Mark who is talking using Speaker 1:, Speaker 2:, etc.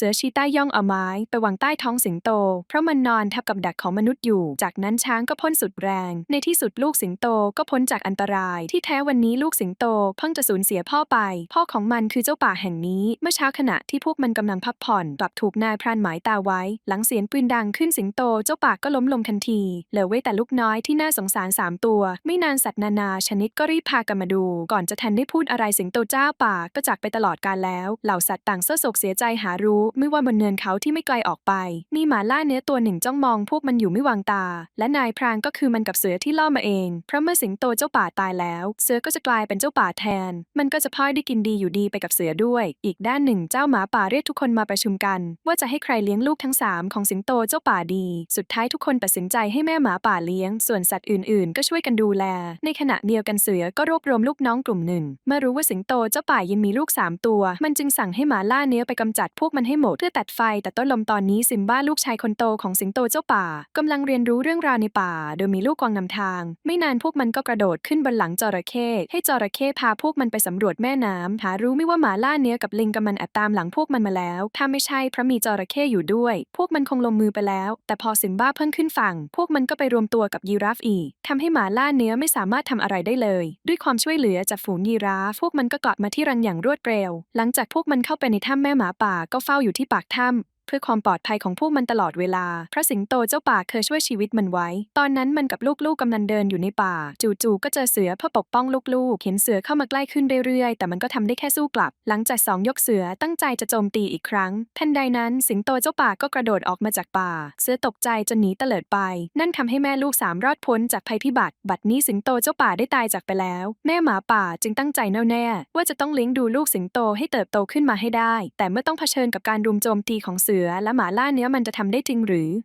Speaker 1: เสือชีต้าย่องเอาไม้ ไปวางใต้ท้องสิงโต เพราะมันนอนทับกับดักของมนุษย์อยู่ จากนั้นช้างก็พ่นสุดแรง ในที่สุดลูกสิงโตก็พ้นจากอันตราย ที่แท้วันนี้ลูกสิงโตเพิ่งจะสูญเสียพ่อไป พ่อของมันคือเจ้าป่าแห่งนี้ เมื่อเช้าขณะที่พวกมันกำลังพักผ่อนกลับถูกนายพรานหมายตาไว้ หลังเสียงปืนดังขึ้นสิงโตเจ้าป่าก็ล้มลงทันทีเหลือไว้แต่ลูกน้อยที่น่าสงสารสามตัว ไม่นานสัตว์นานาชนิดก็รีบพากันมาดู ก่อนจะทันได้พูดอะไรสิงโตเจ้าป่าก็จากไปตลอดกาลแล้ว เหล่าสัตว์ต่างเศร้าโศกเสียใจหารู้ไม่ว่าบนเนินเขาที่ไม่ไกลออกไป มีหมาล่าเนื้อตัวหนึ่งจ้องมองพวกมันอยู่ไม่วางตา และนายพรานก็คือมันกับเสือที่ล่อมาเอง เพราะเมื่อสิงโตเจ้าป่าตายแล้ว เสือก็จะกลายเป็นเจ้าป่าแทน มันก็จะพลอยได้กินดีอยู่ดีไปกับเสือด้วย อีกด้านหนึ่งเจ้าหมาป่าเรียกทุกคนมาประชุมกัน ว่าจะให้ใครเลี้ยงลูกทั้งสามของสิงโตเจ้าป่าดี สุดท้ายทุกคนตัดสินใจให้แม่หมาป่าเลี้ยง ส่วนสัตว์อื่น ๆ ก็ช่วยกันดูแล ในขณะเดียวกันเสือก็รวบรวมลูกน้องกลุ่มหนึ่งเมื่อรู้ว่าสิงโตเจ้าป่ายังมีลูกสามตัว มันจึงสั่งให้หมาล่าเนื้อไปกำจัดพวกมันให้หมดเพื่อตัดไฟแต่ต้นลมตอนนี้ซิมบ้าลูกชายคนโตของสิงโตเจ้าป่ากำลังเรียนรู้เรื่องราวในป่า โดยมีลูกกวางนำทาง ไม่นานพวกมันก็กระโดดขึ้นบนหลังจระเข้ให้จระเข้พาพวกมันไปสำรวจแม่น้ำหารู้ไม่ว่าหมาล่าเนื้อกับลิงกำมันแอบตามหลังพวกมันมาแล้ว ถ้าไม่ใช่เพราะมีจระเข้อยู่ด้วย พวกมันคงลงมือไปแล้ว แต่พอซิมบ้าเพิ่งขึ้นฝั่ง พวกมันก็ไปรวมตัวกับยีราฟอีกทำให้หมาล่าเนื้อไม่สามารถทำอะไรได้เลย ด้วยความช่วยเหลือจากฝูงยีราฟพวกมันก็เกาะมาที่รังอย่างรวดเร็ว หลังจากพวกมันเข้าไปในถ้ำแม่หมาป่าก็เฝ้าอยูู่่ที่ปากถ้ำ เพื่อความปลอดภัยของพวกมันตลอดเวลา พระสิงโตเจ้าป่าเคยช่วยชีวิตมันไว้ ตอนนั้นมันกับลูกๆกำลังเดินอยู่ในป่า จู่ๆก็เจอเสือเพื่อปกป้องลูกๆ เห็นเสือเข้ามาใกล้ขึ้นเรื่อยๆ แต่มันก็ทำได้แค่สู้กลับ หลังจากสองยกเสือตั้งใจจะโจมตีอีกครั้งทันใดนั้นสิงโตเจ้าป่าก็กระโดดออกมาจากป่า เสือตกใจจนหนีเตลิดไป นั่นทำให้แม่ลูกสามรอดพ้นจากภัยพิบัติ บัดนี้สิงโตเจ้าป่าได้ตายจากไปแล้ว แม่หมาป่าจึงตั้งใจแน่วแน่ว่าจะต้องเลี้ยงดูลูกสิงโตให้เติบโตขึ้นมาให้ได้ แต่เมื่อต้องเผชิญกับการรุมโจมตีของเสือและหมาล่าเนื้อมันจะทำได้จริงหรือ